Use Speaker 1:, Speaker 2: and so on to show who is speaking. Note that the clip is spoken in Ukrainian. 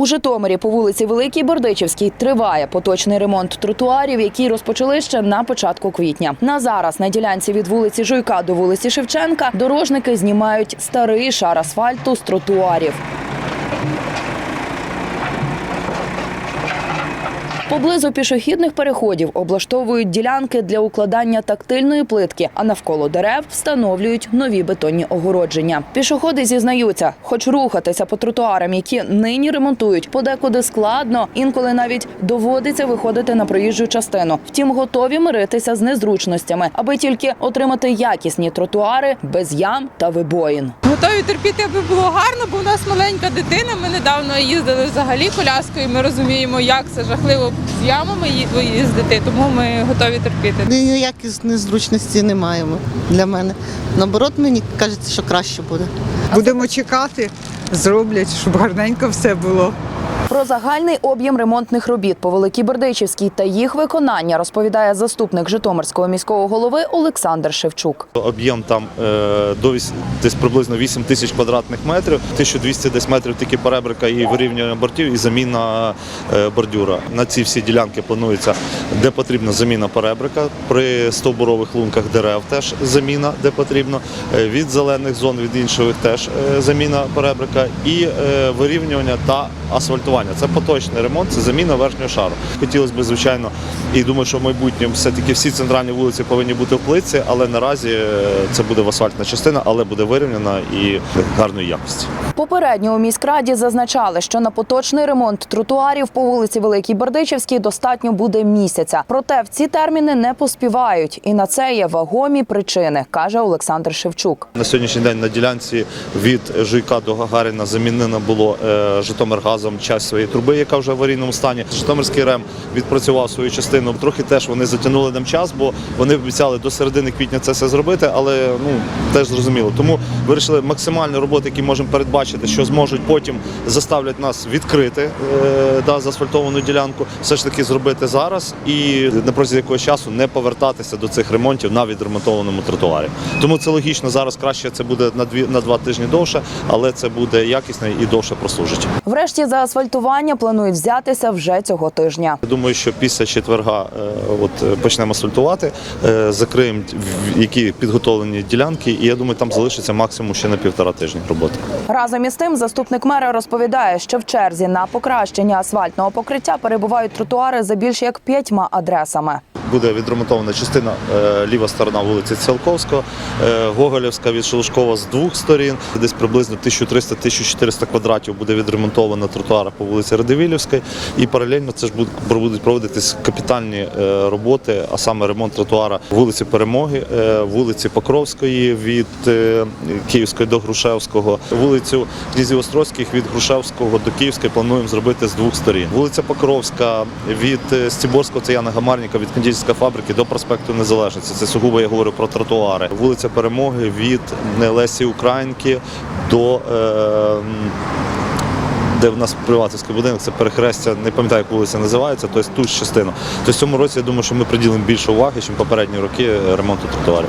Speaker 1: У Житомирі по вулиці Великій Бордичівській триває поточний ремонт тротуарів, які розпочали ще на початку квітня. На зараз на ділянці від вулиці Жуйка до вулиці Шевченка дорожники знімають старий шар асфальту з тротуарів. Поблизу пішохідних переходів облаштовують ділянки для укладання тактильної плитки, а навколо дерев встановлюють нові бетонні огородження. Пішоходи зізнаються, хоч рухатися по тротуарам, які нині ремонтують, подекуди складно, інколи навіть доводиться виходити на проїжджу частину. Втім, готові миритися з незручностями, аби тільки отримати якісні тротуари без ям та вибоїн.
Speaker 2: Готові терпіти, аби було гарно, бо у нас маленька дитина. Ми недавно їздили взагалі коляскою. Ми розуміємо, як це жахливо з ямами їздити, тому ми готові терпіти.
Speaker 3: Ніяких незручності не маємо для мене. Наоборот, мені кажеться, що краще буде.
Speaker 4: Будемо чекати, зроблять, щоб гарненько все було.
Speaker 1: Про загальний об'єм ремонтних робіт по Великій та їх виконання розповідає заступник Житомирського міського голови Олександр Шевчук.
Speaker 5: Об'єм там е, до десь приблизно 8 тисяч квадратних метрів, 1200 десь метрів тільки перебрика і вирівнювання бортів і заміна е, бордюра. На ці всі ділянки планується, де потрібна заміна перебрика. При стовбурових лунках дерев теж заміна, де потрібно. Е, Від зелених зон, від інших теж заміна перебрика і вирівнювання та асфальтування. Це поточний ремонт, це заміна верхнього шару. Хотілося б, звичайно, і думаю, що в майбутньому все-таки всі центральні вулиці повинні бути в плитці, але наразі е, це буде в асфальтна частина, але буде вирівняна і гарної якості.
Speaker 1: Попередньо у міськраді зазначали, що на поточний ремонт тротуарів по вулиці Великій Бердичівській достатньо буде місяця. Проте в ці терміни не поспівають, і на це є вагомі причини, каже Олександр Шевчук.
Speaker 5: На сьогоднішній день на ділянці від Жуйка до Гагаріна замінено було е, Житомиргазом часть своєї труби, яка вже в аварійному стані. Житомирський РЕМ відпрацював свою частину. Трохи теж вони затягнули нам час, бо вони обіцяли до середини квітня це все зробити, але ну теж зрозуміло. Тому вирішили максимальні роботи, які можемо передбачити, що зможуть потім заставлять нас відкрити е, да, заасфальтовану ділянку, все ж таки зробити зараз і на протязі якогось часу не повертатися до цих ремонтів на відремонтованому тротуарі. Тому це логічно. Зараз краще це буде на дві на два тижні довше, але це буде якісно і довше прослужить.
Speaker 1: Врешті за асфальтування планують взятися вже цього тижня.
Speaker 5: Думаю, що після четверга е, от е, почнемо асфальтувати, е, закриємо які підготовлені ділянки, і я думаю, там залишиться максимум ще на півтора тижні роботи.
Speaker 1: Разом із тим, заступник мера розповідає, що в черзі на покращення асфальтного покриття перебувають тротуари за більш як п'ятьма адресами.
Speaker 5: Буде відремонтована частина е, ліва сторона вулиці Ціолковського, е, Гоголівська від Шелушкова з двох сторін. Десь приблизно 1300-1400 квадратів буде відремонтовано тротуара по вулиці Радивилівській. І паралельно це ж будуть проводитись капітальні е, роботи, а саме ремонт тротуара вулиці Перемоги, вулиці Покровської від Київської до Грушевського, вулицю Князів Острозьких від Грушевського до Київської плануємо зробити з двох сторін. Вулиця Покровська від Стіборського це Яна Гамарніка від кондитерської фабрики до проспекту Незалежності. Це сугубо я говорю про тротуари. Вулиця Перемоги від е, Лесі Українки до. Е, де в нас приватський будинок, це перехрестя, не пам'ятаю, як вулиця називається, тобто ту частину. Тобто в цьому році я думаю, що ми приділимо більше уваги, ніж попередні роки ремонту тротуарів.